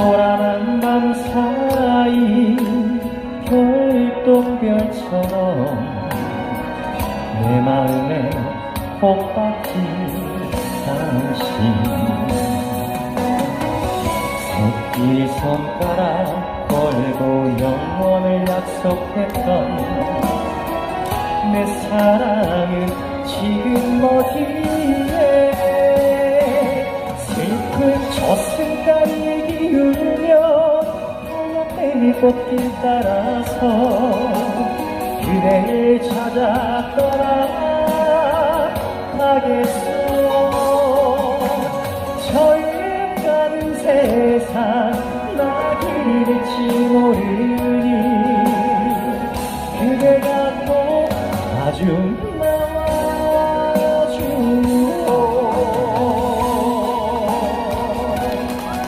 초라한 밤 사이 별똥별처럼 내 마음에 꽃받친 당신. 새끼 손가락 걸고 영원을 약속했던 내 사랑은 지금 어디에? 슬픈 저승가에 기울며 하얀 꽃길 따라서 그대를 찾아 떠나가겠소. 저의 가는 세상 나 길을지 모르니 그대가 또 아주